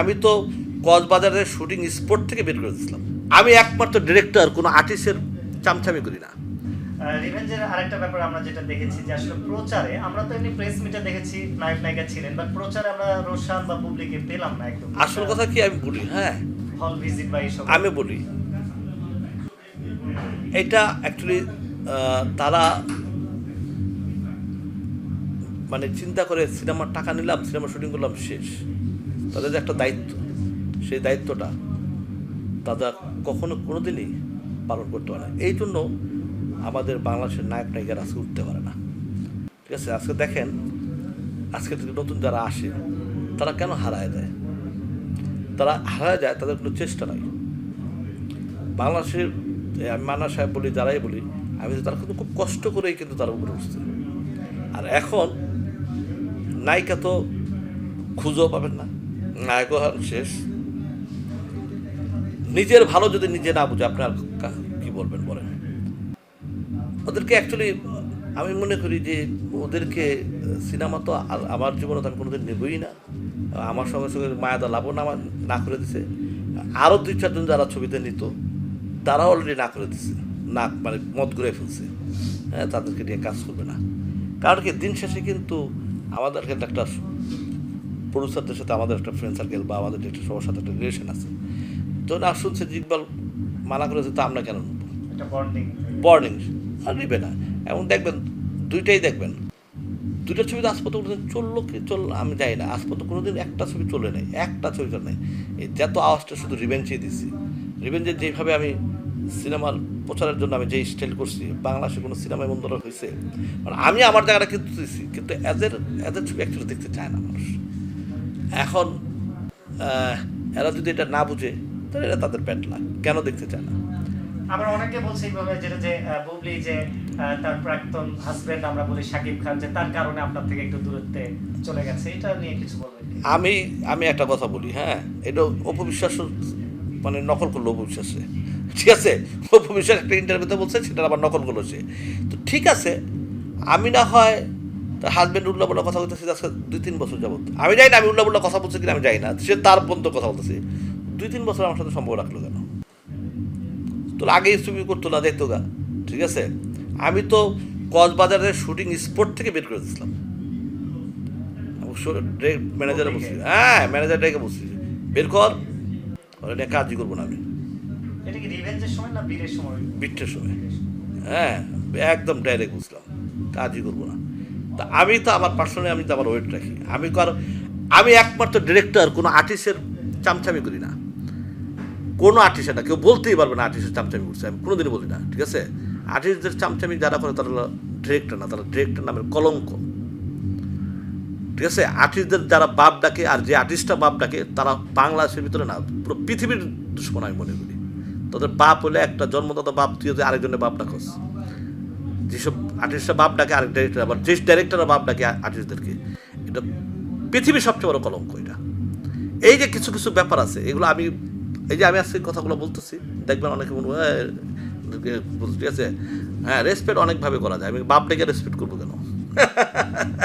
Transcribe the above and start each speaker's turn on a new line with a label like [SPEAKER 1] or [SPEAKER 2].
[SPEAKER 1] আমি তো কক্সবাজারের শুটিং স্পট থেকে বের করে দিয়েছিলাম। আমি একমাত্র ডিরেক্টর কোনো আর্টিস্টের চামচামি করি না।
[SPEAKER 2] রিভেঞ্জের আরেকটা ব্যাপার আমরা যেটা দেখেছি যে আসলে প্রচারে আমরা তো এমনি প্রেস মিটে দেখেছি নায়ক নায়িকা ছিলেন বাট প্রচারে আমরা রোশান বা বুবলিকে পেলাম না একদম।
[SPEAKER 1] আসল কথা কি আমি বলি হ্যাঁ।
[SPEAKER 2] হল ভিজিট বা এইসব।
[SPEAKER 1] আমি বলি এটা অ্যাকচুয়ালি তারা মানে চিন্তা করে সিনেমার টাকা নিলাম সিনেমা শুটিং করলাম শেষ। তাদের যে একটা দায়িত্ব, সেই দায়িত্বটা তারা কখনো কোনোদিনই পালন করতে পারে না। এই জন্য আমাদের বাংলাদেশের নায়ক নায়িকারা আজকে উঠতে পারে না। ঠিক আছে, আজকে দেখেন, আজকে যদি নতুন যারা আসে, তারা কেন হারায় দেয়? তারা হারায় যায় তাদের কোনো চেষ্টা নাই। বাংলাদেশের আমি মান্না সাহেব বলি, যারাই বলি, আমি তারা কিন্তু খুব কষ্ট করেই কিন্তু তারা উপরে উঠছে। আর এখন নায়িকা তো খুঁজেও পাবেন না। হন শেষ। নিজের ভালো যদি নিজে না বুঝে, আপনার কা- বলবেন বলেন? ওদেরকে অ্যাকচুয়ালি আমি মনে করি যে ওদেরকে, সিনেমা তো আমার জীবনে তো আমি কোনোদিন নেবই না। আমার সঙ্গে সঙ্গে মায়াদা লাভও না না করে দিছে। আরও দুই চারজন যারা ছবিতে নিত, তারা অলরেডি না করে দিছে। না মানে মত করে ফেলছে। হ্যাঁ তাদেরকে নিয়ে কাজ করবে না। কারণ কি, দিন শেষে কিন্তু আমাদের কিন্তু একটা প্রডিউসারদের সাথে আমাদের একটা ফ্রেন্ড সার্কেল বা আমাদের একটা সবার সাথে একটা রিলেশন আছে। তো না শুনছে যে ইকবাল মানা করেছে তা আমরা কেন নেব? বর্নিং আর নিবে না। এবং দেখবেন দুইটাই দেখবেন। দুইটা ছবি তো আজ পর্যন্ত কোনোদিন চলল কি? চলল আমি যাই না। আজ পর্যন্ত কোনোদিন একটা ছবি চলে নেই একটা ছবি চলে নেই। এই যত আওয়াজটা শুধু রিভেঞ্জেই দিছি। রিভেঞ্জের যেভাবে আমি সিনেমার প্রচারের জন্য আমি যেই স্টাইল করছি বাংলাদেশে কোনো সিনেমা এমন ধরনের হয়েছে মানে আমি আমার জায়গাটা কিন্তু দিছি কিন্তু এদের এদের ছবি অ্যাকচুয়ালি দেখতে চায় না মানুষ। এখন এরা যদি এটা না বুঝে তাহলে এটা তাদের লাগ কেন দেখতে চায় না?
[SPEAKER 2] আবার অনেকে বলছে এইভাবে যেটা যে বুবলি যে তার প্রাক্তন হাজবেন্ড আমরা বলি শাকিব খান যে তার কারণে আপনার থেকে একটু দূরত্বে চলে গেছে। এটা নিয়ে কিছু বলবেন?
[SPEAKER 1] আমি আমি একটা কথা বলি হ্যাঁ? এটা অপবিশ্বাস মানে নকল করল অপবিশ্বাসে। ঠিক আছে? অপবিশ্বাস একটা ইন্টারভিউতে বলছে সেটা আবার নকল করল সে। তো ঠিক আছে আমি না হয় তার হাজব্যান্ড উল্লা বলা কথা বলতেছি আজকে দুই তিন বছর যাবত আমি যাই না আমি উল্লা বল্লা কথা বলছি কিনা আমি যাই না। সে তার পর্যন্ত কথা বলতেছে। দুই তিন বছর আমার সাথে সম্পর্ক রাখল কেন? তোর আগেই ছবি করতো না দেখতো গা। ঠিক আছে? আমি তো কক্সবাজারের শুটিং স্পট থেকে বের করে দিয়েছিলাম। ম্যানেজারে বসছি। হ্যাঁ ম্যানেজার ডেকে বসছি। বের কর। নিয়ে কাজই করব না আমি।
[SPEAKER 2] এটা
[SPEAKER 1] বিট্টের সময় হ্যাঁ একদম ডাইরেক্ট বুঝলাম কাজই করব না। তা আমি তো আমার পার্সোনালি আমি তো আমার ওয়েট রাখি। আমি কারও আমি একমাত্র ডিরেক্টর কোনো আর্টিস্টের চামচামি করি না। কোনো আর্টিস্ট না, কেউ বলতেই পারবে না আর্টিস্টের চামচামি করছে। আমি কোনোদিনই বলি না, ঠিক আছে? আর্টিস্টদের চামচামি যারা করে তারা ডিরেক্টর না, তারা ডিরেক্টর নামের কলঙ্ক। ঠিক আছে? আর্টিস্টদের যারা বাপ ডাকে আর যে আর্টিস্টটা বাপ ডাকে, তারা বাংলাদেশের ভিতরে না, পুরো পৃথিবীর দুশ্মন আমি মনে করি। তাদের বাপ হলে একটা জন্মদাতা বাপ তুই আরেকজনের বাপ ডাকস। যেসব আর্টিস্টরা বাপ ডাকে, আরেক ডাইরেক্টর আবার যে ডাইরেক্টররা বাপ ডাকে আর্টিস্টদেরকে এটা পৃথিবীর সবচেয়ে বড় কলঙ্ক এটা। এই যে কিছু কিছু ব্যাপার আছে, এগুলো আমি, এই যে আমি আজকে কথাগুলো বলতেছি, দেখবেন অনেকে মনে হয় ঠিক আছে। হ্যাঁ রেসপেক্ট অনেকভাবে করা যায়। আমি বাপ ডেকে রেসপেক্ট করব কেন?